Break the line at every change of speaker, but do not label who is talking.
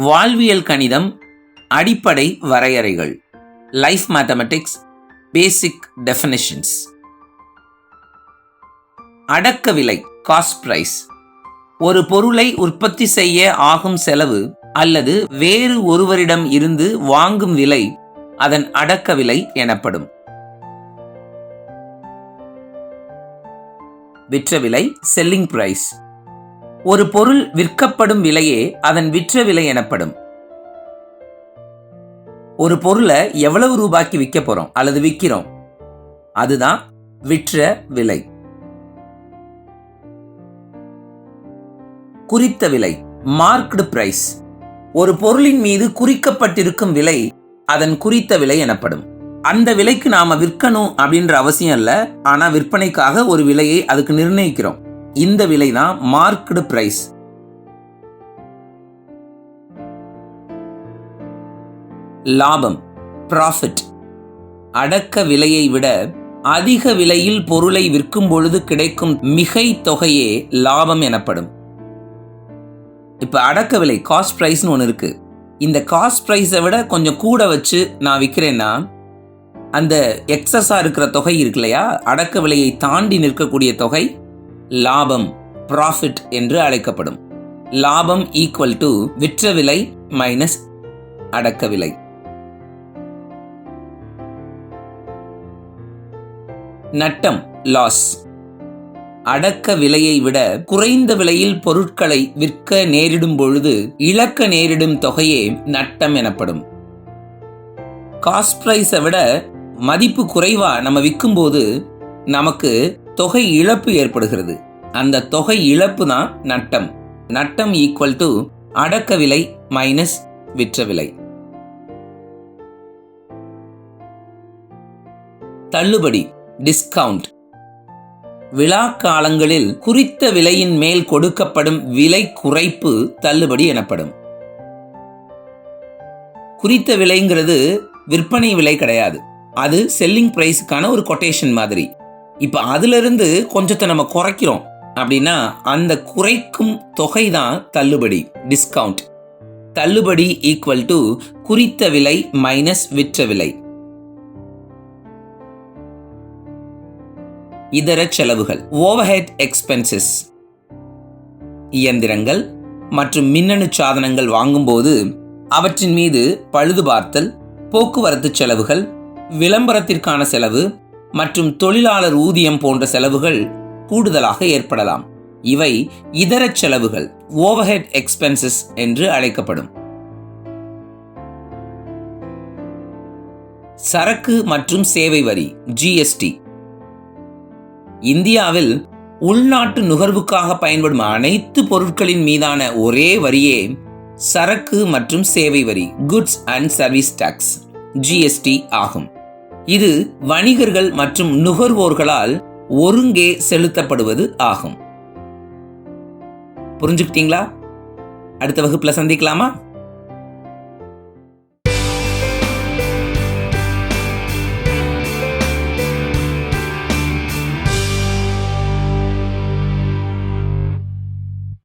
வாழ்வியல் கணிதம் அடிப்படை வரையறைகள். லைஃப் மேத்தமெட்டிக்ஸ் பேசிக் டெஃபினிஷன்ஸ் அடக்க விலை காஸ்ட் பிரைஸ் ஒரு பொருளை உற்பத்தி செய்ய ஆகும் செலவு அல்லது வேறு ஒருவரிடம் இருந்து வாங்கும் விலை அதன் அடக்க விலை எனப்படும். விற்ற விலை செல்லிங் பிரைஸ் ஒரு பொருள் விற்கப்படும் விலையே அதன் விற்ற விலை எனப்படும். ஒரு பொருளை எவ்வளவு ரூபாய்க்கு விற்க போறோம் அல்லது விற்கிறோம்? அதுதான் விற்ற விலை. குறித்த விலை மார்க்டு பிரைஸ் ஒரு பொருளின் மீது குறிக்கப்பட்டிருக்கும் விலை அதன் குறித்த விலை எனப்படும். அந்த விலைக்கு நாம விற்கணும் அப்படின்ற அவசியம் இல்லை ஆனா விற்பனைக்காக ஒரு விலையை அதுக்கு நிர்ணயிக்கிறோம். இந்த விலை தான் மார்க்டு பிரைஸ் லாபம் ப்ராஃபிட் அடக்க விலையை விட அதிக விலையில் பொருளை விற்கும் பொழுது கிடைக்கும் மிகை தொகையே லாபம் எனப்படும். இப்போ அடக்க விலை காஸ்ட் ப்ரைஸ்னு ஒன்று இருக்கு. இந்த காஸ்ட் ப்ரைஸை விட கொஞ்சம் கூட வச்சு நான் விற்கிறேன்னா அந்த எக்ஸஸாக இருக்கிற தொகை இருக்கு இல்லையா? அடக்க விலையை தாண்டி நிற்கக்கூடிய தொகை லாபம் ப்ராஃபிட் என்று அழைக்கப்படும். லாபம் ஈக்குவல் டு விற்ற விலை மைனஸ் அடக்க விலை நட்டம் லாஸ் அடக்க விலையை விட குறைந்த விலையில் பொருட்களை விற்க நேரிடும் பொழுது இழக்க நேரிடும் தொகையே நட்டம் எனப்படும். காஸ்ட் ப்ரைஸை விட மதிப்பு குறைவா நம்ம விற்கும்போது நமக்கு தொகை இழப்பு ஏற்படுகிறது. அந்த தொகை இழப்பு தான் நட்டம். நட்டம் ஈக்குவல் டு அடக்க விலை மைனஸ் விற்ற விலை. தள்ளுபடி டிஸ்கவுண்ட் விழா காலங்களில் குறித்த விலையின் மேல் கொடுக்கப்படும் விலை குறைப்பு தள்ளுபடி எனப்படும். குறித்த விலைங்கிறது விற்பனை விலை கிடையாது. அது செல்லிங் பிரைஸுக்கான ஒரு கொட்டேஷன் மாதிரி. இப்போ அதிலிருந்து கொஞ்சத்தை நம்ம குறைக்கிறோம். அப்படின்னா அந்த குறைக்கும் தொகை தான் தள்ளுபடி டிஸ்கவுண்ட் தள்ளுபடி ஈக்குவல் டு குறித்த விலை மைனஸ் விற்ற விலை. இதர செலவுகள் ஓவர்ஹெட் எக்ஸ்பென்சஸ் இயந்திரங்கள் மற்றும் மின்னணு சாதனங்கள் வாங்கும்போது அவற்றின் மீது பழுது பார்த்தல் போக்குவரத்து செலவுகள் விளம்பரத்திற்கான செலவு மற்றும் தொழிலாளர் ஊதியம் போன்ற செலவுகள் கூடுதலாக ஏற்படலாம். இவை இதர செலவுகள் ஓவர்ஹெட் எக்ஸ்பென்சஸ் என்று அழைக்கப்படும். சரக்கு மற்றும் சேவை வரி ஜிஎஸ்டி இந்தியாவில் உள்நாட்டு நுகர்வுக்காக பயன்படும் அனைத்து பொருட்களின் மீதான ஒரே வரியே சரக்கு மற்றும் சேவை வரி goods and service tax GST ஆகும். இது வணிகர்கள் மற்றும் நுகர்வோர்களால் ஒருங்கே செலுத்தப்படுவது ஆகும். புரிஞ்சுக்கிட்டீங்களா? அடுத்த வகுப்புல சந்திக்கலாமா?